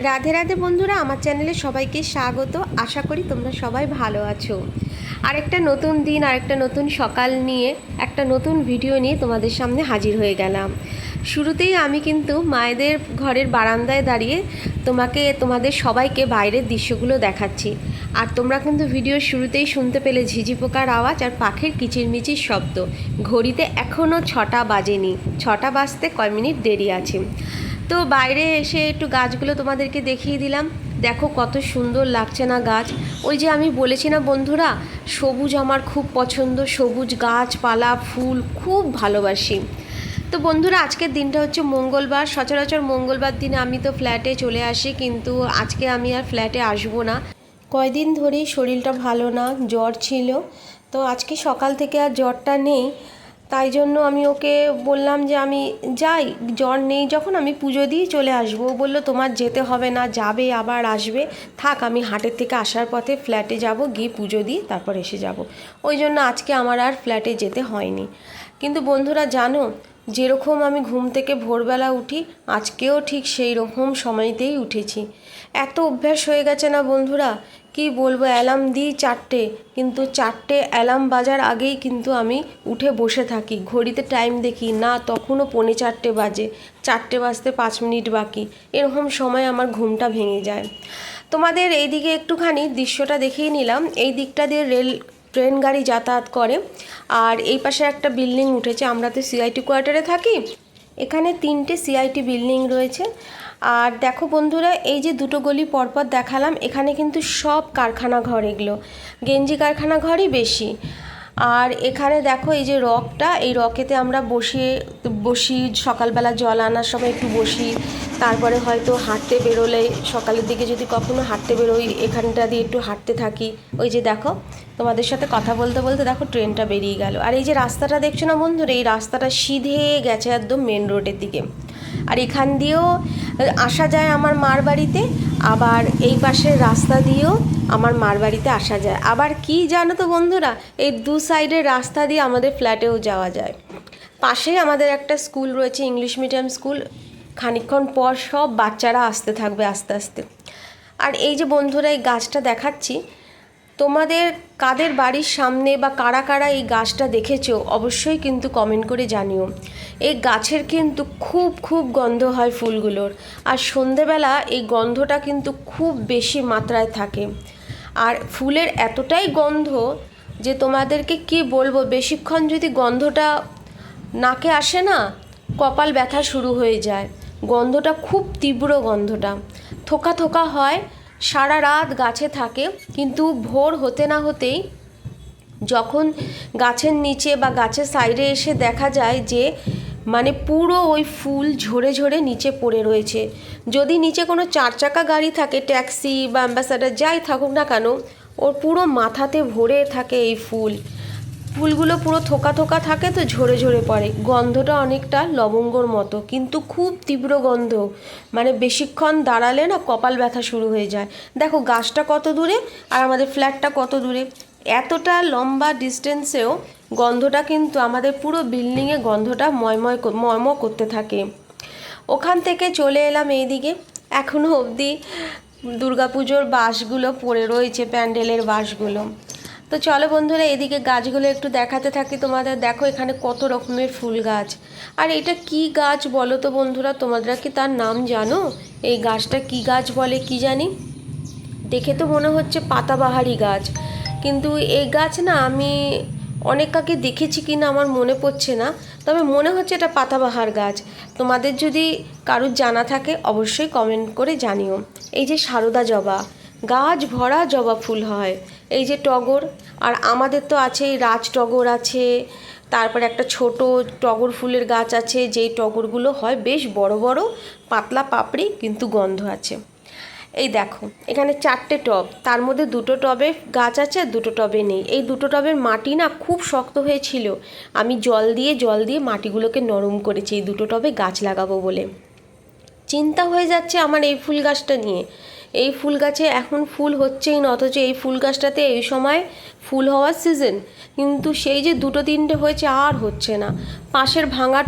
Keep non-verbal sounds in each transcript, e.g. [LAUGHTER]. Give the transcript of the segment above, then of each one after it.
রাধে রাধে বন্ধুরা, আমার চ্যানেলে সবাইকে স্বাগত। আশা করি তোমরা সবাই ভালো আছো। আরেকটা নতুন দিন, আরেকটা নতুন সকাল নিয়ে, একটা নতুন ভিডিও নিয়ে তোমাদের সামনে হাজির হয়ে গেলাম। শুরুতেই আমি কিন্তু মায়েদের ঘরের বারান্দায় দাঁড়িয়ে তোমাকে, তোমাদের সবাইকে বাইরের দৃশ্যগুলো দেখাচ্ছি। আর তোমরা কিন্তু ভিডিওর শুরুতেই শুনতে পেলে ঝিঝি পোকার আওয়াজ আর পাখির কিচিরমিচির শব্দ। ঘড়িতে এখনও ছটা বাজেনি। ছটা বাজতে কয় মিনিট দেরি আছে। তো বাইরে এসে একটু গাছগুলো তোমাদেরকে দেখিয়ে দিলাম। দেখো কত সুন্দর লাগছে না গাছ। ওই যে আমি বলেছি না বন্ধুরা, সবুজ আমার খুব পছন্দ, সবুজ গাছপালা, ফুল খুব ভালোবাসি। তো বন্ধুরা, আজকের দিনটা হচ্ছে মঙ্গলবার। সচরাচর মঙ্গলবার দিনে আমি তো ফ্ল্যাটে চলে আসি, কিন্তু আজকে আমি আর ফ্ল্যাটে আসব না। কয়দিন ধরেই শরীরটা ভালো না, জ্বর ছিল। তো আজকে সকাল থেকে আর জ্বরটা নেই। তাই জন্য আমি ওকে বললাম যে আমি যাই, জ্বর নেই, যখন আমি পুজো দিয়ে চলে আসব। ও বলল, তোমার যেতে হবে না, যাবে, আবার আসবে। থাক, আমি হাটের থেকে আসার পথে ফ্ল্যাটে যাব, গিয়ে পুজো দিয়ে তারপর এসে যাব। ওই জন্য আজকে আমার আর ফ্ল্যাটে যেতে হয়নি। কিন্তু বন্ধুরা, জানো, যেরকম আমি ঘুম থেকে ভোরবেলা উঠি, আজকেও ঠিক সেই রকম সময়তেই উঠেছি। এত অভ্যাস হয়ে গেছে না বন্ধুরা? কি বলব, অ্যালার্ম দিই চারটে। কিন্তু চারটে অ্যালার্ম বাজার আগেই কিন্তু আমি উঠে বসে থাকি। ঘড়িতে টাইম দেখি, না, তখনও পৌনে চারটে বাজে। চারটে বাজতে পাঁচ মিনিট বাকি। এরকম সময় আমার ঘুমটা ভেঙে যায়। তোমাদের এইদিকে একটুখানি দৃশ্যটা দেখেই নিলাম। এই দিকটা দিয়ে রেল, ট্রেন গাড়ি যাতায়াত করে। আর এই পাশে একটা বিল্ডিং উঠেছে। আমরা তো সিআইটি কোয়ার্টারে থাকি। এখানে তিনটে সিআইটি বিল্ডিং রয়েছে। আর দেখো বন্ধুরা, এই যে দুটো গলি পরপর দেখালাম, এখানে কিন্তু সব কারখানা ঘর এগুলো। গেঞ্জি কারখানা ঘরই বেশি। আর এখানে দেখো এই যে রকটা, এই রকেতে আমরা বসে, বসি, সকালবেলা জল আনার সময় একটু বসি, তারপরে হয়তো হাঁটতে বেরোলে, সকালের দিকে যদি কখনো হাঁটতে বেরোই, এখানটা দিয়ে একটু হাঁটতে থাকি। ওই যে দেখো, তোমাদের সাথে কথা বলতে বলতে দেখো ট্রেনটা বেরিয়ে গেল। আর এই যে রাস্তাটা দেখছ না বন্ধুরা, এই রাস্তাটা সিধে গেছে একদম মেন রোডের দিকে। আর এখান দিয়েও, আসা যায় আমার মার বাড়িতে, আবার এই পাশের রাস্তা দিয়েও আমার মার বাড়িতে আসা যায়। আবার কি জানো তো বন্ধুরা, এই দু সাইডের রাস্তা দিয়ে আমাদের ফ্ল্যাটেও যাওয়া যায়। পাশেই আমাদের একটা স্কুল রয়েছে, ইংলিশ মিডিয়াম স্কুল। খানিকক্ষণ পর সব বাচ্চারা আসতে থাকবে আস্তে আস্তে। আর এই যে বন্ধুরা, এই গাছটা দেখাচ্ছি তোমাদের কাদের বাড়ির সামনে বা কারা কারা এই গাছটা দেখেছ, অবশ্যই কিন্তু কমেন্ট করে জানিও। এই গাছের কিন্তু খুব খুব গন্ধ হয় ফুলগুলোর। আর সন্ধেবেলা এই গন্ধটা কিন্তু খুব বেশি মাত্রায় থাকে। আর ফুলের এতটাই গন্ধ যে তোমাদেরকে কি বলব, বেশিক্ষণ যদি গন্ধটা নাকে আসে না, কপাল ব্যথা শুরু হয়ে যায়। গন্ধটা খুব তীব্র গন্ধটা। থোকা থোকা হয় সারা রাত গাছে থাকে, কিন্তু ভোর হতে না হতেই যখন গাছের নিচে বা গাছের সাইডে এসে দেখা যায় যে মানে পুরো ওই ফুল ঝরে ঝরে নিচে পড়ে রয়েছে। যদি নিচে কোনো চার চাকা গাড়ি থাকে, ট্যাক্সি বা অ্যাম্বাসাডার যাই থাকুক না কেন, ওর পুরো মাথাতে ভরে থাকে এই ফুল। ফুলগুলো পুরো থোকা থোকা থাকে তো ঝরে ঝরে পড়ে। গন্ধটা অনেকটা লবঙ্গর মতো, কিন্তু খুব তীব্র গন্ধ। মানে বেশিক্ষণ দাঁড়ালে না কপাল ব্যথা শুরু হয়ে যায়। দেখো, গাছটা কত দূরে আর আমাদের ফ্ল্যাটটা কত দূরে। এতটা লম্বা ডিস্টেন্সেও গন্ধটা কিন্তু আমাদের পুরো বিল্ডিংয়ে গন্ধটা ময়ময় ময়ম করতে থাকে। ওখান থেকে চলে এলাম এইদিকে। এখনও অবধি দুর্গাপুজোর বাসগুলো পড়ে রয়েছে, প্যান্ডেলের বাসগুলো তো চলো বন্ধুরা, এদিকে গাছগুলো একটু দেখাতে থাকি তোমাদের। দেখো এখানে কত রকমের ফুল গাছ। আর এটা কি গাছ বলো তো বন্ধুরা তোমরা কি তার নাম জানো? এই গাছটা কি গাছ বলে কি জানি? দেখে তো মনে হচ্ছে পাতাবাহারি গাছ। কিন্তু এই গাছ না আমি অনেক কাকে দেখেছি কি না আমার মনে পড়ছে না, তবে মনে হচ্ছে এটা পাতাবাহার গাছ। তোমাদের যদি কারুর জানা থাকে, অবশ্যই কমেন্ট করে জানিও। এই যে সারদা জবা, গাছ ভরা জবা ফুল হয়। এই যে টগর, আর আমাদের তো আছে রাজ টগর আছে, তারপরে একটা ছোট টগর ফুলের গাছ আছে, যেই টগরগুলো হয় বেশ বড় বড়, পাতলা পাপড়ি কিন্তু গন্ধ আছে। এই দেখো, এখানে চারটে টব, তার মধ্যে দুটো টবে গাছ আছে আর দুটো টবে নেই। এই দুটো টবের মাটি না খুব শক্ত হয়েছিল, আমি জল দিয়ে জল দিয়ে মাটিগুলোকে নরম করেছি, এই দুটো টবে গাছ লাগাবো বলে। চিন্তা হয়ে যাচ্ছে আমার এই ফুল গাছটা নিয়ে। এই ফুল গাছে এখন ফুল হচ্ছেই না অথচ এই ফুল গাছটাতে এই সময় ফুল হওয়ার সিজন কিন্তু সেই যে দুটো তিনটে হয়েছে আর হচ্ছে না। পাশের ভাঙা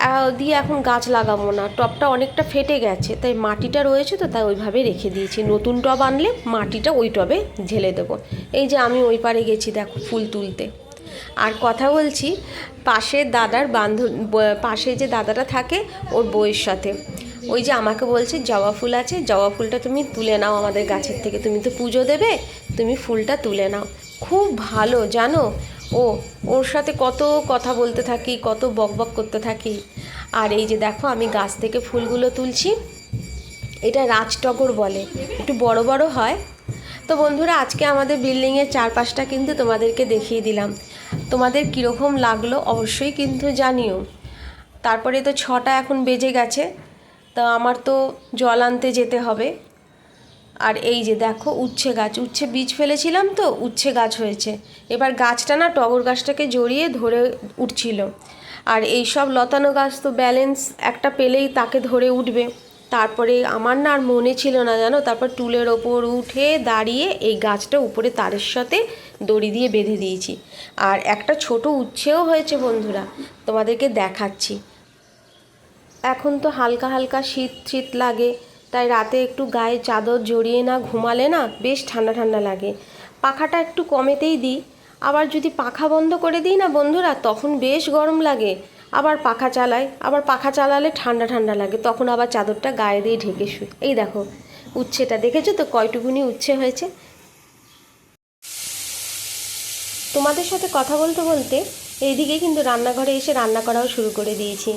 আহ, দিয়ে এখন গাছ লাগাবো না। টবটা অনেকটা ফেটে গেছে তাই মাটিটা রয়েছে তো তাই ওইভাবে রেখে দিয়েছি। নতুন টব আনলে মাটিটা ওই টবে ঢেলে দেবো। এই যে আমি ওই পারে গেছি দেখো ফুল তুলতে। আর কথা বলছি পাশের দাদার বান্ধব পাশে যে দাদাটা থাকে ওর বউয়ের সাথে। ওই যে আমাকে বলছে জবা ফুল আছে, জবা ফুলটা তুমি তুলে নাও আমাদের গাছের থেকে। তুমি তো পুজো দেবে, তুমি ফুলটা তুলে নাও। খুব ভালো, জানো? ও, ওর সাথে কত কথা বলতে থাকি, কত বকবক করতে থাকি। আর এই যে দেখো, আমি গাছ থেকে ফুলগুলো তুলছি। এটা রাজটগর বলে, একটু বড় বড় হয়। তো বন্ধুরা, আজকে আমাদের বিল্ডিংয়ের চারপাশটা কিন্তু তোমাদেরকে দেখিয়ে দিলাম। তোমাদের কীরকম লাগল অবশ্যই কিন্তু জানিও। তারপরে তো ছটা এখন বেজে গেছে। তা আমার তো জল আনতে যেতে হবে। আর এই যে দেখো, উচ্ছে গাছ, উচ্ছে বীজ ফেলেছিলাম তো, উচ্ছে গাছ হয়েছে। এবার গাছটা না টগর গাছটাকে জড়িয়ে ধরে উঠছিল। আর এই সব লতানো গাছ তো ব্যালেন্স একটা পেলেই তাকে ধরে উঠবে। তারপরে আমার না আর মনে ছিল না জানো? তারপর টুলের ওপর উঠে দাঁড়িয়ে এই গাছটা উপরে তারের সাথে দড়ি দিয়ে বেঁধে দিয়েছি। আর একটা ছোট উচ্ছেও হয়েছে বন্ধুরা, তোমাদেরকে দেখাচ্ছি। এখন তো হালকা হালকা শীত শীত লাগে, তাই রাতে একটু গায়ে চাদর জড়িয়ে না ঘুমালে না বেশ ঠান্ডা ঠান্ডা লাগে। পাখাটা একটু কমেতেই দিই। আবার যদি পাখা বন্ধ করে দিই না বন্ধুরা, তখন বেশ গরম লাগে। আবার পাখা চালাই, আবার পাখা চালালে ঠান্ডা ঠান্ডা লাগে, তখন আবার চাদরটা গায়ে দিয়ে ঢেকে শুই। এই দেখো, উচ্ছেটা দেখেছ তো কয়টুকুনি উচ্ছে হয়েছে? তোমাদের সাথে কথা বলতে বলতে এইদিকে কিন্তু রান্নাঘরে এসে রান্না করাও শুরু করে দিয়েছি।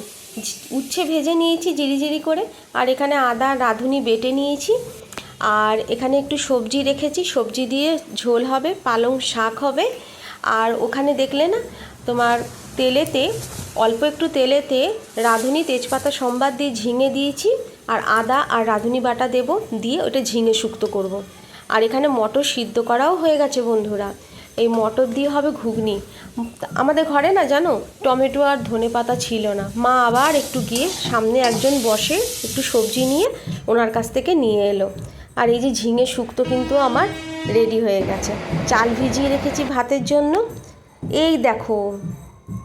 উচ্ছে ভেজে নিয়েছি জিরি জিরি করে। আর এখানে আদা রাঁধুনি বেটে নিয়েছি। আর এখানে একটু সবজি রেখেছি। সবজি দিয়ে ঝোল হবে, পালং শাক হবে। আর ওখানে দেখলে না, তোমার তেলেতে, অল্প একটু তেলেতে রাঁধুনি তেজপাতা সম্বাদ দিয়ে ঝিঙে দিয়েছি। আর আদা আর রাঁধুনি বাটা দেব দিয়ে ওটা ঝিঙে শুক্তো করব। আর এখানে মটর সিদ্ধ করাও হয়ে গেছে বন্ধুরা। এই মটর দিয়ে হবে ঘুগনি। আমাদের ঘরে না জানো, টমেটো আর ধনে পাতা ছিল না। মা আবার একটু গিয়ে সামনে একজন বসে একটু সবজি নিয়ে ওনার কাছ থেকে নিয়ে এলো। আর এই যে ঝিঙে শুক্তো কিন্তু আমার রেডি হয়ে গেছে। চাল ভিজিয়ে রেখেছি ভাতের জন্য। এই দেখো,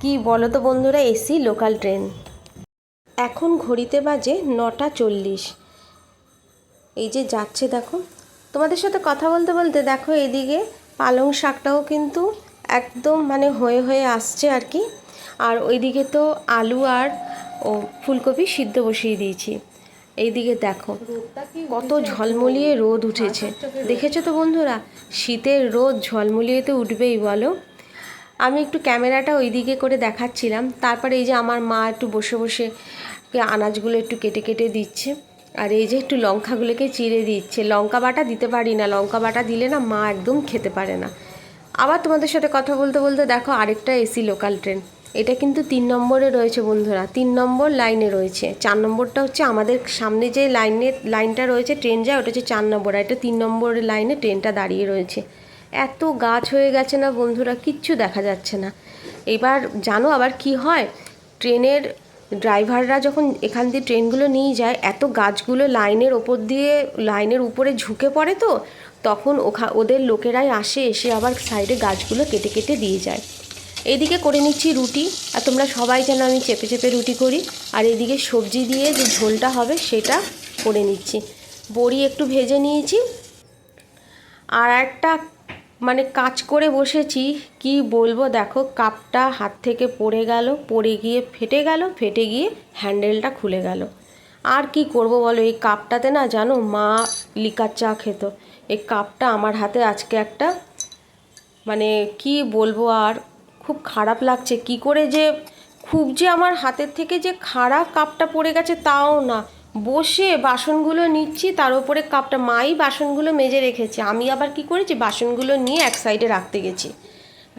কি বলো তো বন্ধুরা এসি লোকাল ট্রেন এখন ঘড়িতে বাজে নটা চল্লিশ। এই যে যাচ্ছে দেখো। তোমাদের সাথে কথা বলতে বলতে দেখো এদিকে পালং শাকটাও কিন্তু একদম মানে হয়ে হয়ে আসছে আর কি। আর ওইদিকে তো আলু আর, ও, ফুলকপি সিদ্ধ বসিয়ে দিয়েছি। এইদিকে দেখো, কত ঝলমলিয়ে রোদ উঠেছে। দেখেছ তো বন্ধুরা, শীতের রোদ ঝলমলিয়ে তো উঠবেই বলো। আমি একটু ক্যামেরাটা ওইদিকে করে দেখাচ্ছিলাম। তারপরে এই যে আমার মা একটু বসে বসে আনাজগুলো একটু কেটে কেটে দিচ্ছে। আর এই যে একটু লঙ্কাগুলোকে চিড়ে দিচ্ছে, লঙ্কা বাটা দিতে পারি না, লঙ্কা বাটা দিলে না মা একদম খেতে পারে না। আবার তোমাদের সাথে কথা বলতে বলতে দেখো আরেকটা এসি লোকাল ট্রেন এটা কিন্তু তিন নম্বরে রয়েছে বন্ধুরা, তিন নম্বর লাইনে রয়েছে। চার নম্বরটা হচ্ছে আমাদের সামনে যে লাইনে লাইনটা রয়েছে ট্রেন যায়, ওটা হচ্ছে চার নম্বর, আর এটা তিন নম্বরের লাইনে ট্রেনটা দাঁড়িয়ে রয়েছে। এত গাছ হয়ে গেছে না বন্ধুরা, কিচ্ছু দেখা যাচ্ছে না। এবার জানো আবার কি হয়? ট্রেনের ড্রাইভাররা যখন এখান দিয়ে ট্রেনগুলো নিয়ে যায়, এত গাছগুলো লাইনের ওপর দিয়ে, লাইনের উপরে ঝুঁকে পড়ে তো, তখন ওখা, ওদের লোকেরাই আসে, এসে আবার সাইডে গাছগুলো কেটে কেটে দিয়ে যায়। এদিকে করে নিচ্ছি রুটি, আর তোমরা সবাই যেন আমি চেপে চেপে রুটি করি। আর এদিকে সবজি দিয়ে যে ঝোলটা হবে সেটা করে নিচ্ছি। বড়ি একটু ভেজে নিয়েছি। আর একটা মানে কাজ করে বসেছি, কি বলব দেখো, কাপটা হাত থেকে পড়ে গেল, পড়ে গিয়ে ফেটে গেল, ফেটে গিয়ে হ্যান্ডেলটা খুলে গেল। আর কি করব বলো, এই কাপটাতে না জানো, মা লিকার চা খেত। এই কাপটা আমার হাতে আজকে একটা মানে কি বলব আর, খুব খারাপ লাগছে। কি করে যে, খুব যে আমার হাতের থেকে যে খারাপ কাপটা পড়ে গেছে তাও না। বসে বাসনগুলো নিচ্ছি, তার উপরে কাপটা, মাই বাসনগুলো মেজে রেখেছে। আমি আবার কি করেছি? বাসনগুলো নিয়ে এক সাইডে রাখতে গেছি।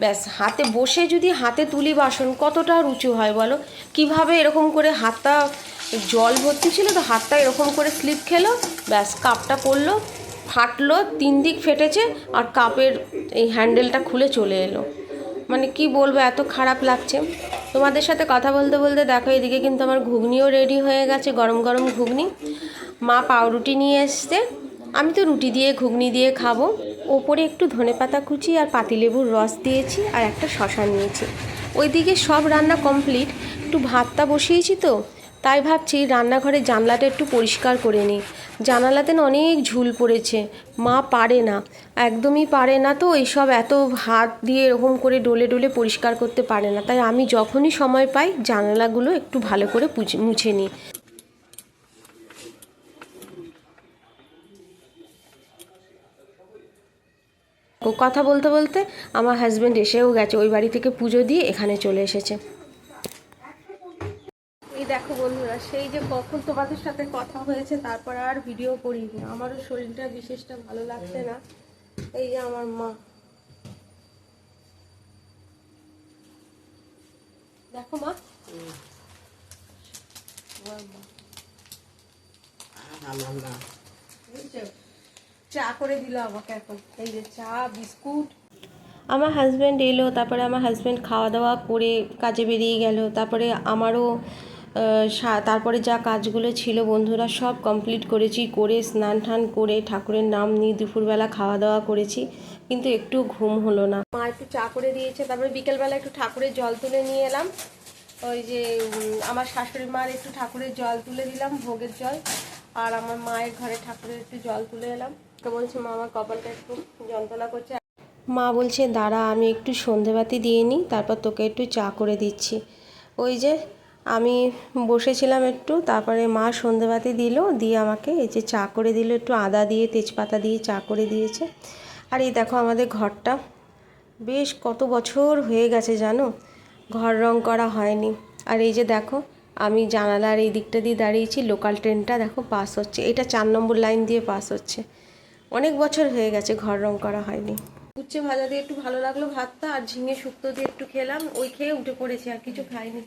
ব্যাস, হাতে বসে যদি হাতে তুলি বাসন, কতটা রুচু হয় বলো? কীভাবে এরকম করে হাতটা, জল ভর্তি ছিল তো হাতটা এরকম করে স্লিপ খেলো, ব্যাস কাপটা পড়ল ফাটলো, তিন দিক ফেটেছে, আর কাপের এই হ্যান্ডেলটা খুলে চলে এলো। মানে কি বলব, এত খারাপ লাগছে। তোমাদের সাথে কথা বলতে বলতে দেখো, এদিকে কিন্তু আমার ঘুগনিও রেডি হয়ে গেছে, গরম গরম ঘুগনি। মা পাউরুটি নিয়ে এসছে। আমি তো রুটি দিয়ে, ঘুগনি দিয়ে খাব। ওপরে একটু ধনেপাতা কুচি আর পাতিলেবুর রস দিয়েছি আর একটা শশা নিয়েছি। ওইদিকে সব রান্না কমপ্লিট একটু ভাতটা বসিয়েছি তো, তাই ভাবছি রান্নাঘরের জানলাটা একটু পরিষ্কার করে নিই। জানালাতে না অনেক ঝুল পড়েছে। মা পারে না। একদমই পারে না তো এইসব এত হাত দিয়ে এরকম করে ডলে ডলে পরিষ্কার করতে পারে না। তাই আমি যখনই সময় পাই, জানালাগুলো একটু ভালো করে মুছে নিই। কথা বলতে বলতে আমার হাজব্যান্ড এসেও গেছে। ওই বাড়ি থেকে পুজো দিয়ে এখানে চলে এসেছে এই দেখো বন্ধুরা সেই যে কখন তোমাদের সাথে কথা হয়েছে, তারপর আর ভিডিও করিনি। আমারও শরীরটা বিশেষটা ভালো লাগছে না। এই যে আমার মা। দেখো মা। চা করে দিল আমাকে এখন। এই যে চা, বিস্কুট। আমার হাজব্যান্ড এলো, তারপরে আমার হাজব্যান্ড খাওয়া দাওয়া করে কাজে বেরিয়ে গেল, তারপরে আমারও তারপরে যা কাজগুলো ছিল বন্ধুরা সব কমপ্লিট করেছি, করে স্নান টান করে ঠাকুরের নাম নিয়ে দুপুরবেলা খাওয়া দাওয়া করেছি, কিন্তু একটু ঘুম হলো না। মা একটু চা করে দিয়েছে, তারপরে বিকেলবেলা একটু ঠাকুরের জল তুলে নিয়ে এলাম। ওই যে আমার শাশুড়ি মার একটু ঠাকুরের জল তুলে দিলাম, ভোগের জল, আর আমার মায়ের ঘরে ঠাকুরের একটু জল তুলে এলাম। তো বলছে মা আমার কপালটা একটু যন্ত্রণা করছে। মা বলছে, দাঁড়া, আমি একটু সন্ধেবাতি দিয়ে নিই, তারপর তোকে একটু চা করে দিচ্ছি। ওই যে আমি বসেছিলাম একটু, তারপরে মা সন্ধেবাতি দিল, দিয়ে আমাকে এই যে চা করে দিল, একটু আদা দিয়ে, তেজপাতা দিয়ে চা করে দিয়েছে। আর এই দেখো আমাদের ঘরটা। বেশ কত বছর হয়ে গেছে জানো? ঘর রং করা হয়নি। আর এই যে দেখো, আমি জানালার এই দিকটা দিয়ে দাঁড়িয়েছি, লোকাল ট্রেনটা দেখো পাস হচ্ছে। এটা চার নম্বর লাইন দিয়ে পাস হচ্ছে। অনেক বছর হয়ে গেছে ঘর রং করা হয়নি। উচ্ছে ভাজা দিয়ে একটু ভালো লাগল ভাতটা, আর ঝিঙে শুক্তো দিয়ে একটু খেলাম, ওই খেয়ে উঠে পড়েছি, আর কিছু খাইনি।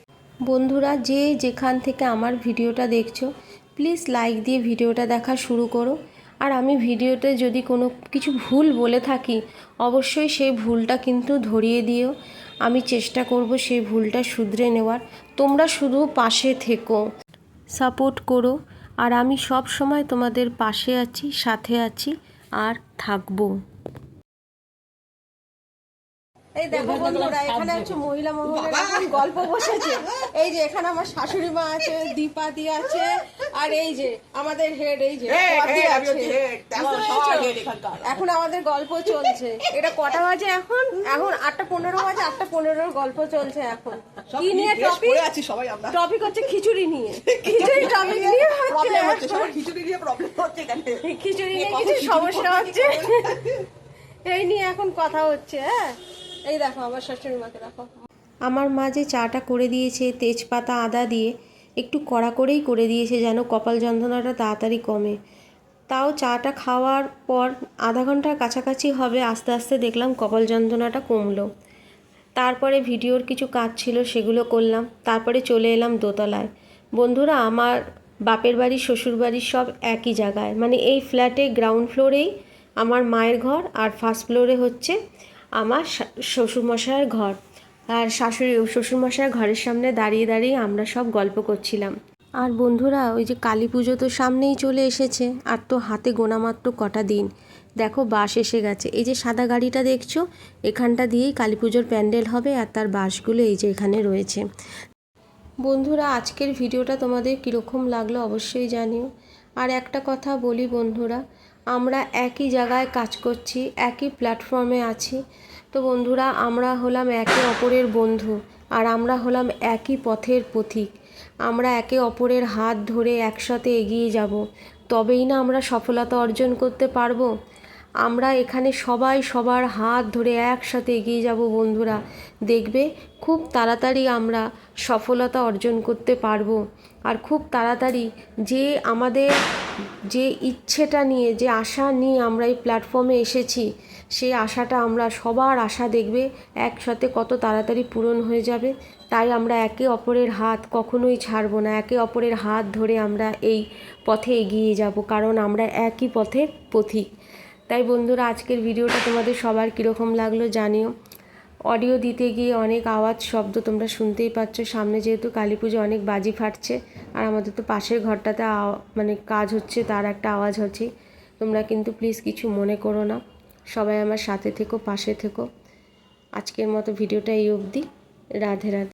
বন্ধুরা, যে যেখান থেকে আমার ভিডিওটা দেখছ প্লিজ লাইক দিয়ে ভিডিওটা দেখা শুরু করো। আর আমি ভিডিওতে যদি কোনো কিছু ভুল বলে থাকি, অবশ্যই সেই ভুলটা কিন্তু ধরিয়ে দিও। আমি চেষ্টা করব সেই ভুলটা শুধরে নেওয়ার। তোমরা শুধু পাশে থেকো সাপোর্ট করো। আর আমি সব সময় তোমাদের পাশে আছি, সাথে আছি, আর থাকব। এই দেখো বন্ধুরা এখানে হচ্ছে মহিলা মহলের এখন গল্প বসেছে। এই যে এখানে আমার শাশুড়ি মা আছে দীপাদি আছে আর এই যে আমাদের হেড এই যে এখন আমাদের গল্প চলছে। এটা কটা বাজে এখন? এখন আটটা পনেরো বাজে আটটা পনেরোর গল্প চলছে এখন। কি নিয়ে টপিক আছি সবাই আমরা। টপিক হচ্ছে খিচুড়ি নিয়ে। [LAUGHS] খিচুড়ি টপিক নিয়ে হচ্ছে। খিচুড়ি নিয়ে প্রবলেম হচ্ছে খিচুড়ি নিয়ে কিছু সমস্যা হচ্ছে? এই নিয়ে এখন কথা হচ্ছে হ্যাঁ? এই দেখো, আমার শাশুড়ি মাকে দেখো। আমার মা যে চাটা করে দিয়েছে, তেজপাতা, আদা দিয়ে, একটু কড়া করেই করে দিয়েছে যেন কপাল যন্ত্রণাটা তাড়াতাড়ি কমে। তাও চাটা খাওয়ার পর আধা ঘণ্টার কাছাকাছি হবে, আস্তে আস্তে দেখলাম কপাল যন্ত্রণাটা কমলো। তারপরে ভিডিওর কিছু কাজ ছিল, সেগুলো করলাম। তারপরে চলে এলাম দোতলায়। বন্ধুরা, আমার বাপের বাড়ি, শ্বশুর বাড়ি সব একই জায়গায়। মানে এই ফ্ল্যাটে গ্রাউন্ড ফ্লোরেই আমার মায়ের ঘর, আর ফার্স্ট ফ্লোরে হচ্ছে আমার শ্বশুরমশাইয়ের ঘর। আর শাশুড়ি, শ্বশুরমশাইয়ের ঘরের সামনে দাঁড়িয়ে দাঁড়িয়ে আমরা সব গল্প করছিলাম। আর বন্ধুরা, ওই যে কালী পুজো তো সামনেই চলে এসেছে, আর তো হাতে গোনা মাত্র কটা দিন। দেখো বাস এসে গেছে। এই যে সাদা গাড়িটা দেখছ, এখানটা দিয়েই কালী পুজোর প্যান্ডেল হবে, আর তার বাসগুলো এই যে এখানে রয়েছে। বন্ধুরা, আজকের ভিডিওটা তোমাদের কীরকম লাগল অবশ্যই জানিও। আর একটা কথা বলি বন্ধুরা আমরা একই জায়গায় কাজ করছি, একই প্ল্যাটফর্মে আছি। তো বন্ধুরা, আমরা হলাম একে অপরের বন্ধু আর আমরা হলাম একই পথের পথিক। আমরা একে অপরের হাত ধরে একসাথে এগিয়ে যাব। তবেই না আমরা সফলতা অর্জন করতে পারব? আমরা এখানে সবাই সবার হাত ধরে একসাথে এগিয়ে যাব বন্ধুরা। দেখবে, খুব তাড়াতাড়ি আমরা সফলতা অর্জন করতে পারব। আর খুব তাড়াতাড়ি যে আমাদের যে ইচ্ছেটা নিয়ে, যে আশা নিয়ে আমরা এই প্ল্যাটফর্মে এসেছি, সেই আশাটা আমরা সবার আশা দেখবে, একসাথে কত তাড়াতাড়ি পূরণ হয়ে যাবে। তাই আমরা একে অপরের হাত কখনোই ছাড়বো না, একে অপরের হাত ধরে আমরা এই পথে এগিয়ে যাব, কারণ আমরা একই পথের পথিক। তাই বন্ধুরা, আজকের ভিডিওটা তোমাদের সবার কীরকম লাগল জানিও। অডিও দিতে গিয়ে অনেক আওয়াজ, শব্দ তোমরা শুনতেই পাচ্ছ। সামনে যেহেতু কালী পুজো, অনেক বাজি ফাটছে। আর আমাদের তো পাশের ঘরটাতে মানে কাজ হচ্ছে, তার একটা আওয়াজ হচ্ছে। তোমরা কিন্তু প্লিজ কিছু মনে করো না। সবাই আমার সাথে থেকো, পাশে থেকো। আজকের মতো ভিডিওটা এই অবধি। রাধে রাধে।